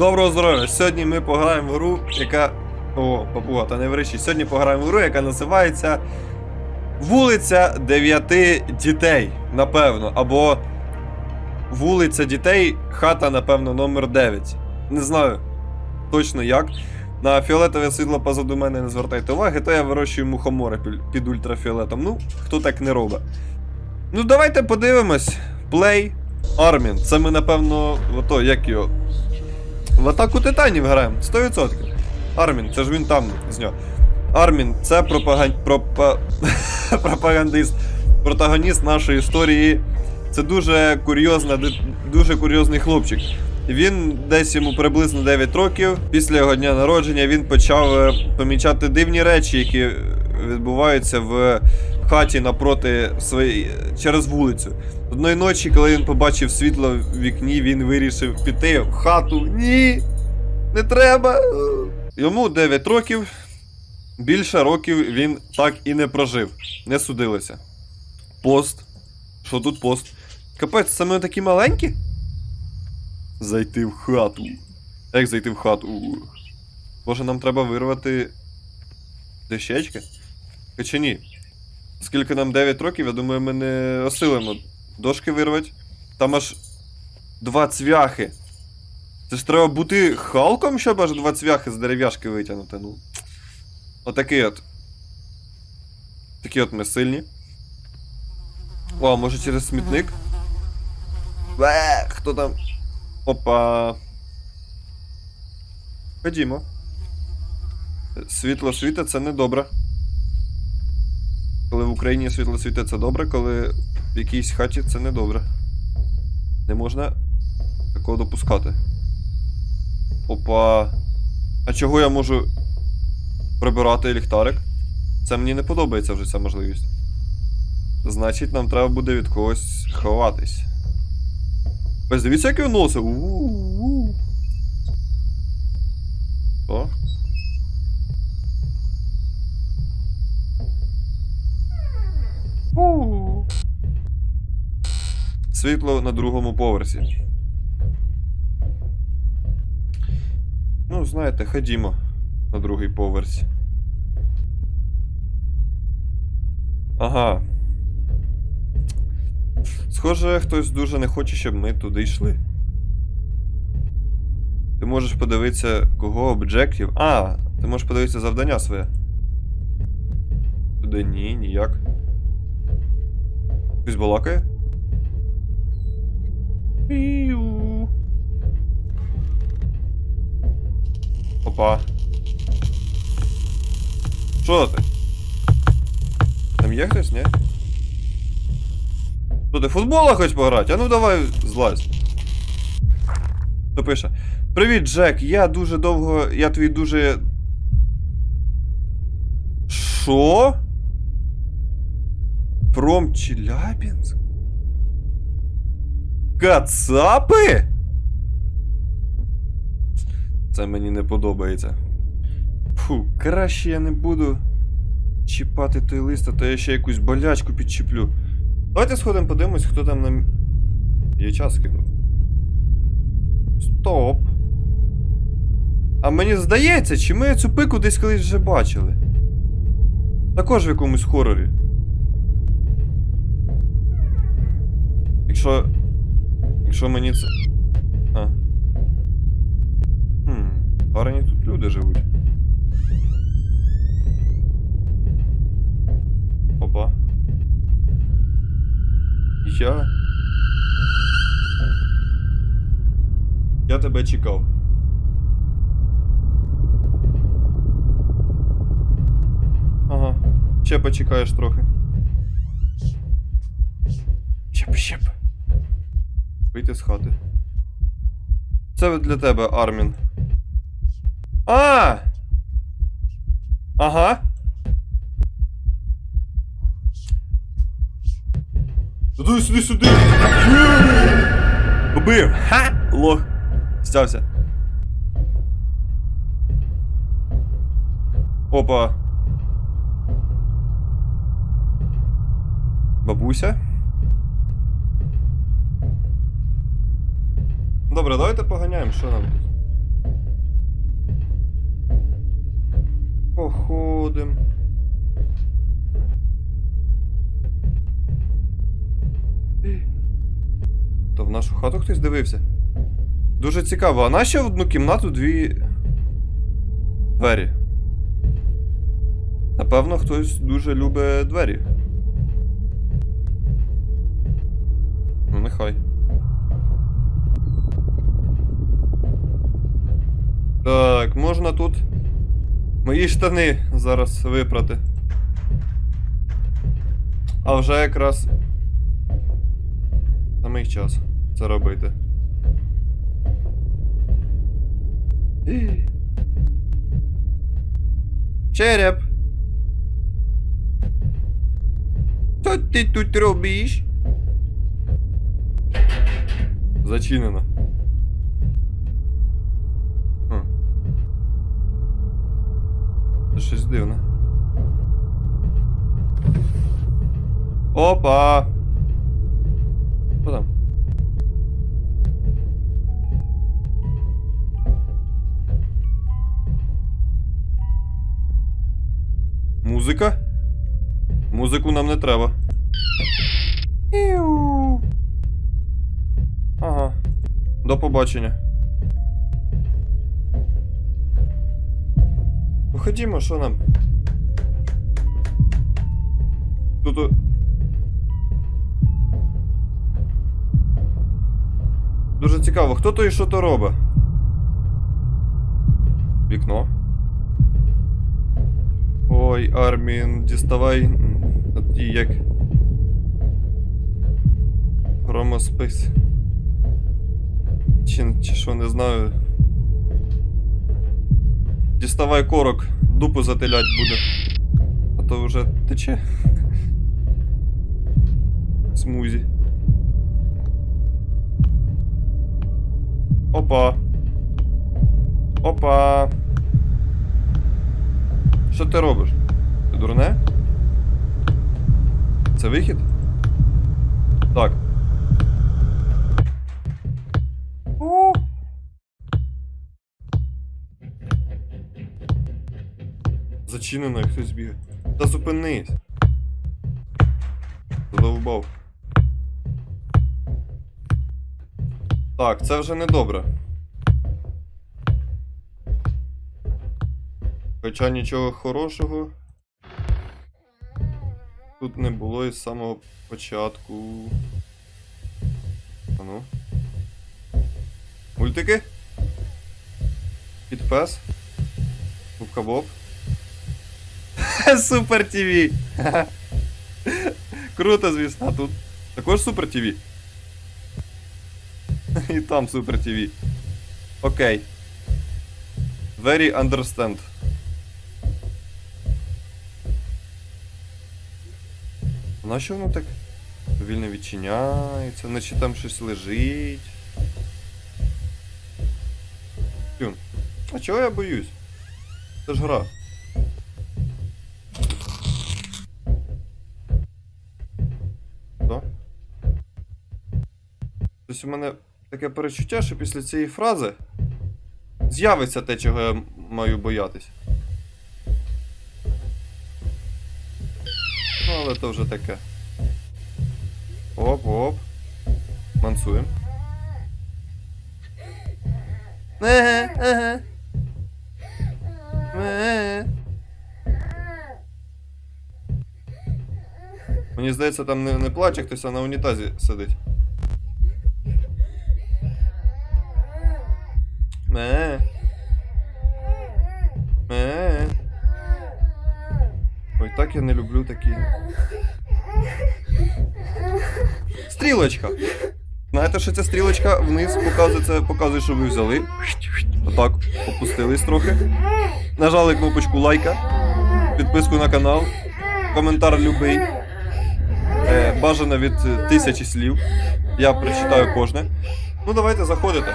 Доброго здоров'я! Сьогодні ми пограємо в гру, яка. О, папуга, та не вречі. Сьогодні пограємо в гру, яка називається Вулиця Дев'яти дітей. Напевно. Або Вулиця дітей, хата, напевно, номер 9. Не знаю точно як. На фіолетове світло позаду мене не звертайте уваги, то я вирощую мухомори під ультрафіолетом. Ну, хто так не робить. Ну, давайте подивимось. Play Armin. Це ми, напевно, ото, як його. В атаку титанів граємо, 100%. Армін, це ж він там з нього. Армін, це пропаган... пропа... пропагандист, протагоніст нашої історії. Це дуже курйозна, дуже курйозний хлопчик. Він десь йому приблизно 9 років. Після його дня народження він почав е, помічати дивні речі, які е, відбуваються в хаті напроти своєї через вулицю. Одної ночі, коли він побачив світло в вікні, він вирішив піти в хату. Ні, не треба. Йому 9 років. Більше років він так і не прожив. Не судилося. Пост. Що тут пост? Капець, ми такі маленькі? Зайти в хату. Як зайти в хату? Може нам треба вирвати дещечки? Хоча ні. Оскільки нам 9 років, я думаю, ми не осилимо дошки вирвати. Там аж два цвяхи. Це ж треба бути Халком, щоб аж два цвяхи з дерев'яшки витягнути. Ну. Отакий от. Такі от ми сильні. О, може через смітник? Бе, хто там? Опа. Ходімо. Світло світить, це не добре. Коли в Україні світло світить, це добре, коли в якійсь хаті це не добре. Не можна такого допускати. Опа. А чого я можу прибирати ліхтарик? Це мені не подобається вже ця можливість. Значить, нам треба буде від когось ховатись. Ось дивіться, як він носить. У-у-у. Світло на другому поверсі. Ну, знаєте, ходімо на другий поверсі. Ага. Схоже, хтось дуже не хоче, щоб ми туди йшли. Ти можеш подивитися, кого об'єктів. А, ти можеш подивитися завдання своє. Туди ні, ніяк. Хтось балакає? Піу. Опа. Що ти? Там є хтось, ні? Що ти футбола хочеш пограти? А ну давай злазь. Хто пише? Привіт, Джек, я дуже довго. Я твій дуже. Що? Пром Челябінськ? Кацапи? Це мені не подобається. Фу, краще я не буду чіпати той лист, а то я ще якусь болячку підчіплю. Давайте сходимо подивимось, хто там нам. Є час кинув. Стоп. А мені здається, чи ми цю пику десь колись вже бачили. Також в якомусь хорорі. Якщо. Якщо мені це. А. Хм. Парені тут люди живуть. Опа. Я. Я тебе чекав. Ага. Ще почекаєш трохи. Вийти з хати. Це для тебе, Армін. А! Ага. Сюди, сюди, сюди! Побив! Ха! Лох! Стявся. Опа. Бабуся? добре, давайте поганяємо, що нам. Походим. То в нашу хату хтось дивився. Дуже цікаво, а нащо в одну кімнату дві двері? Напевно, хтось дуже любить двері. Ну, нехай. Так, можна тут мої штани зараз випрати. А вже якраз саме час це робити. Ій. Череп. Що ти тут робиш? Зачинено. Щось. Опа! Що там? Музика? Музику нам не треба. Іу. Ага. До побачення. Ну ходімо, що нам? Тут. Дуже цікаво, хто то і що то робить? Вікно. Ой, Армін, діставай. м, Ті як. Ромоспис. Чи, чи що не знаю. Діставай корок, дупу затилять буде. А то вже тече. Смузі. Опа. Опа. Що ти робиш? Ти дурне? Це вихід? Так. Зачинено, як хтось бігає. Та зупинись. Задовбав. Так, це вже не добре. Хоча нічого хорошого. Тут не було із самого початку. А ну. Мультики? Підпес? Губка Боб? Супер ТВ! Круто, звісно, а тут також Супер ТВ. І там Супер ТВ. Окей. Very understand. Нащо воно так повільно відчиняється, наче там щось лежить. А чого я боюсь? Це ж гра. Тобто у мене таке перечуття, що після цієї фрази з'явиться те, чого я маю боятись. Ну, але то вже таке. Оп, оп. Мансуємо. Ага. Ага. Мені здається, там не, не плаче хтось, а на унітазі сидить. Ме. Ме. Ой, так я не люблю такі. Стрілочка. Знаєте, що ця стрілочка вниз показує, це показує, що ви взяли. Отак, опустились трохи. Нажали кнопочку лайка, підписку на канал, коментар любий. Е, бажано від тисячі слів. Я прочитаю кожне. Ну, давайте заходите.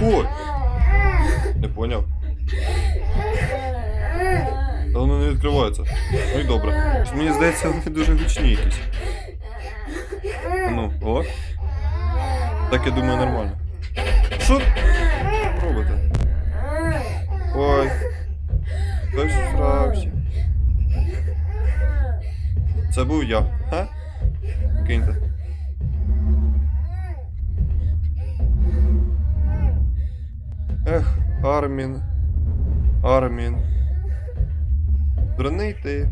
Заходь! Не поняв. Та воно не відкривається. Ну і добре. Мені здається, вони дуже гучні якісь. Ну, о. Так я думаю, нормально. Що? Робиш? Ой. Хтось срався. Це був я. Ха? Киньте. Армін. Армін. Дурний ти.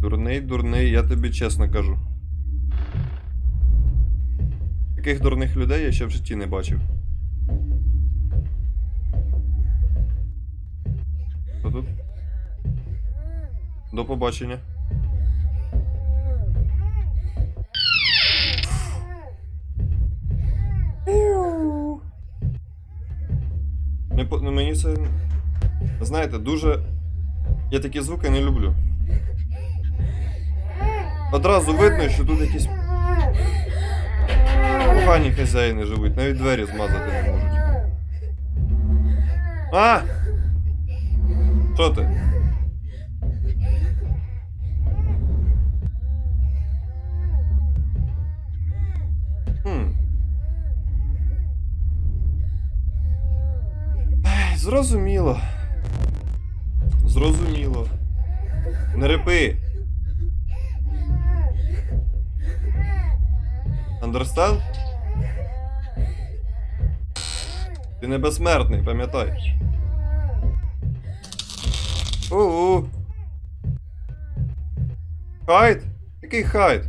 Дурний, дурний, я тобі чесно кажу. Таких дурних людей я ще в житті не бачив. Хто тут? До побачення. Мені це. Знаєте, дуже. Я такі звуки не люблю. Одразу видно, що тут якісь погані хазяїни живуть, навіть двері змазати не можуть. А! Що ти? Зрозуміло. Зрозуміло. Не репи. Understand? Ти не безсмертний, пам'ятай. У-у. Хайд? Який хайд?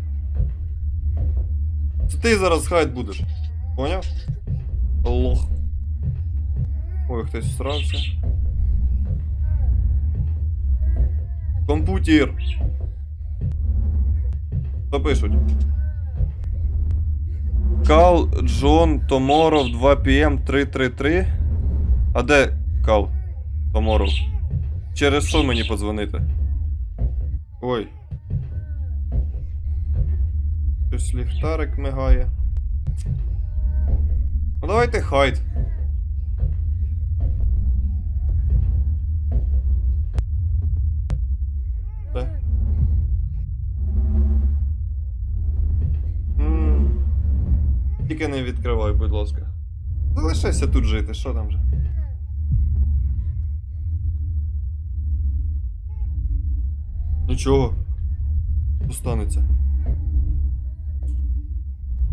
Це ти зараз хайд будеш. Поняв? Лох. Ой, хтось всрався. Комп'ютер. Що пишуть? Кал Джон Томоров 2 PM 333. А де Кал Томоров? Через що мені подзвонити? Ой. Щось ліхтарик мигає. Ну давайте хайд. Тільки не відкривай, будь ласка. Залишайся тут жити, що там же? Нічого. Що станеться?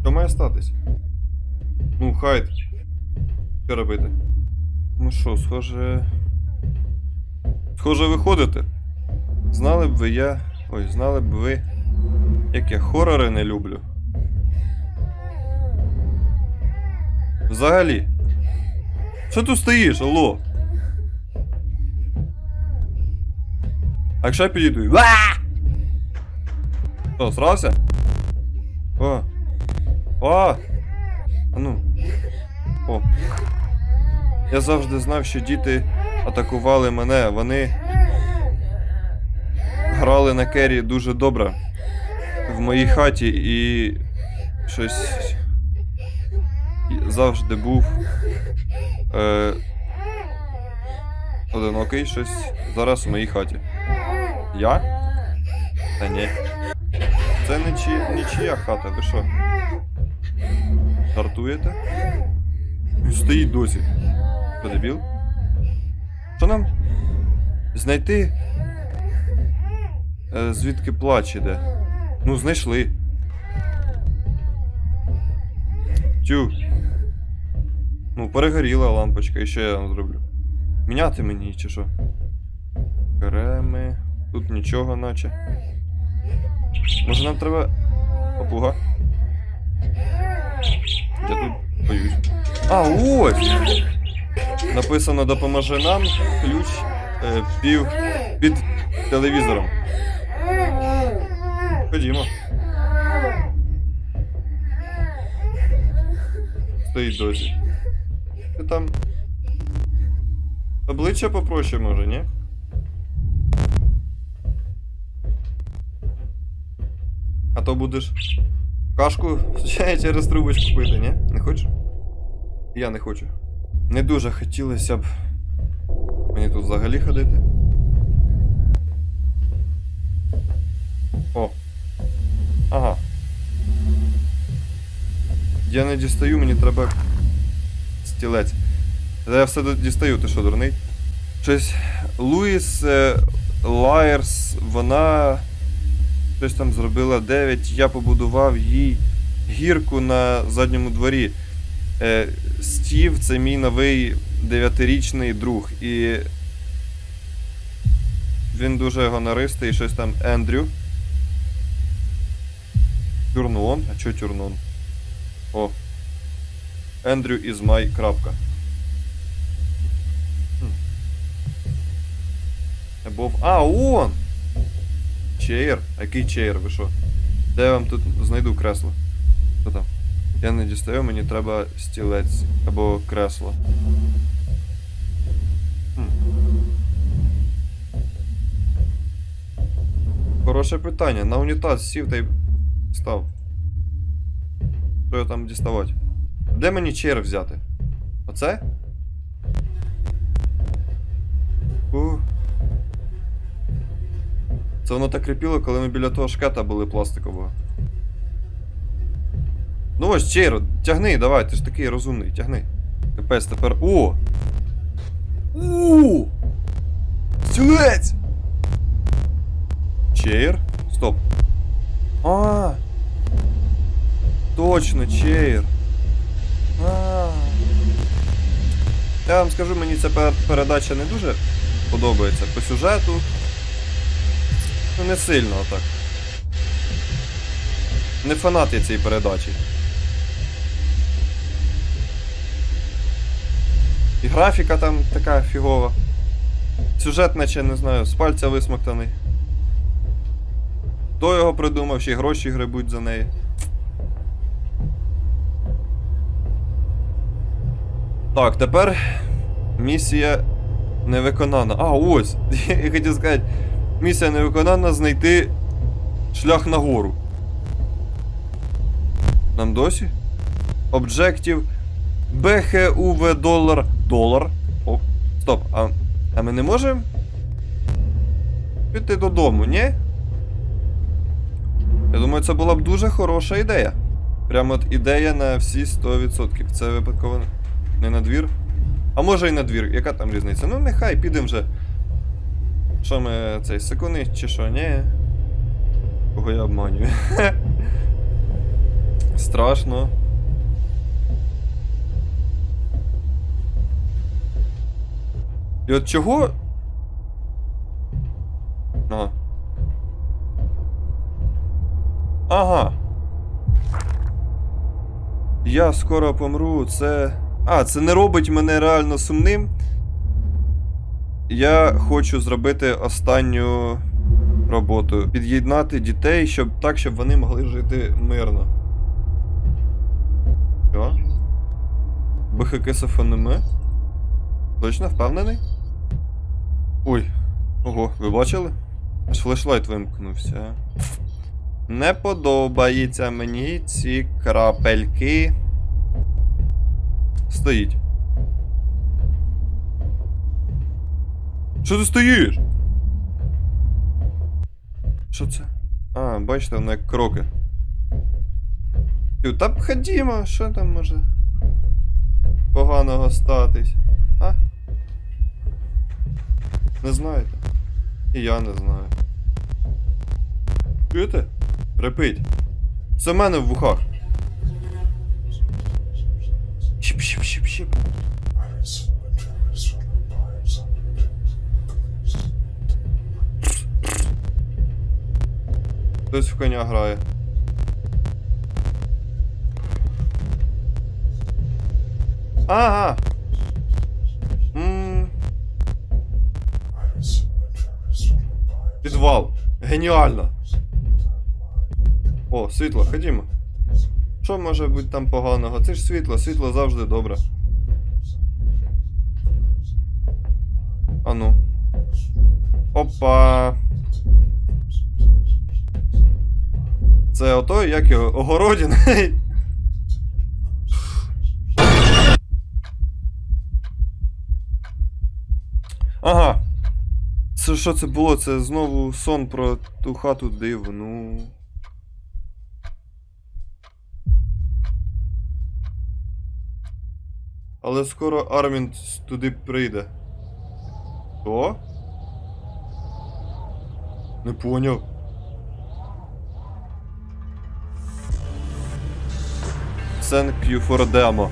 Що має статись? Ну, хайд. Що робити? Ну що, схоже. Схоже, виходите. Знали б ви я. Ой, знали б ви, як я хорори не люблю. Взагалі. Що тут стоїш, алло? А якщо я підійду? Що, срався? О. О! А ну. О. Я завжди знав, що діти атакували мене. Вони грали на кері дуже добре в моїй хаті і щось завжди був е, одинокий щось зараз в моїй хаті. Я? Та ні. Це не чи, нічия хата, ви що? Жартуєте? Він стоїть досі. Подебіл? Що нам? Знайти? Е, звідки плач іде? Ну, знайшли. Тю. Ну, перегоріла лампочка, і що я вам зроблю? Міняти мені чи що? Креми. Тут нічого наче. Може нам треба. Папуга? Я тут боюсь. А, ось! Написано допоможи нам. Ключ е, пів під телевізором. Ходімо. Стоїть досі. Ти там. Обличчя попроще може, ні? А то будеш кашку через трубочку пити, ні? Не хочеш? Я не хочу. Не дуже хотілося б мені тут взагалі ходити. О. Ага. Я не дістаю, мені треба стілець. Я все дістаю, ти що, дурний? Щось. Луїс е, Лайерс, вона щось там зробила 9. Я побудував їй гірку на задньому дворі. Е, Стів це мій новий дев'ятирічний друг. І він дуже гонористий, щось там Ендрю. Тюрнон? А чо тюрнон? О. Ендрю із май. крапка. Хм. Або... А, он! Чеєр? А який чеєр, ви що? Де я вам тут знайду кресло? Що там? Я не дістаю, мені треба стілець або кресло. Хм. Хороше питання. На унітаз сів та й став. Що я там діставати? Де мені чер взяти? Оце? У. Це воно так кріпіло, коли ми біля того шкета були пластикового. Ну ось чейр, тягни, давай, ти ж такий розумний, тягни. Капець, тепер. О! У! Стілець! Чейр? Стоп. А! Точно, чейр. Я вам скажу, мені ця передача не дуже подобається по сюжету. Ну, не сильно так. Не фанат я цієї передачі. І графіка там така фігова. Сюжет, наче, не знаю, з пальця висмоктаний. Хто його придумав, ще й гроші гребуть за неї. Так, тепер місія не виконана. А, ось! Я хотів сказати, місія не виконана знайти шлях нагору. Нам досі? Об'єктив БХУВ долар. Долар. О, стоп, а, а ми не можемо піти додому, ні? Я думаю, це була б дуже хороша ідея. Прямо от ідея на всі 100%. Це випадково не на двір. А може і на двір, яка там різниця? Ну нехай підемо вже. Що ми цей секундист чи що? Ні. Кого я обманюю? Страшно. І от чого? Ага. Ага. Я скоро помру, це. А, це не робить мене реально сумним. Я хочу зробити останню роботу. Під'єднати дітей, щоб так, щоб вони могли жити мирно. Що? БХК СФНМ? Точно впевнений? Ой. Ого, ви бачили? Аж флешлайт вимкнувся. Не подобається мені ці крапельки. Стоїть. Що ти стоїш? Що це? А, бачите, воно як кроки. Та б ходімо, що там може поганого статись? А? Не знаєте? І я не знаю. Чуєте? Репить. Це в мене в вухах. Хтось в коня грає. Ага. М. Підвал. Геніально. О, світло, ходімо. Що може бути там поганого? Це ж світло, світло завжди добре. Ану. Опа. Це ото, як його, огородін. Ага. Це що це було? Це знову сон про ту хату дивну. Але скоро Армін туди прийде. Хто? Не поняв. Thank you for.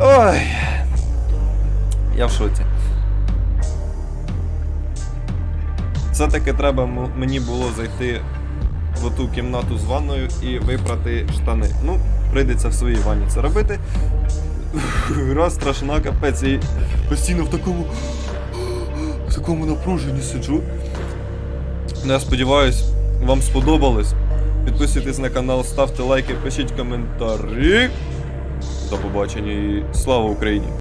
Ой. Я в шоці. Все-таки треба мені було зайти в оту кімнату з ванною і випрати штани. Ну, прийдеться в своїй ванні це робити. Гра страшна, капець, і постійно в такому. В такому напруженні сиджу. Ну, я сподіваюсь, вам сподобалось. Підписуйтесь на канал, ставте лайки, пишіть коментарі. До побачення і слава Україні!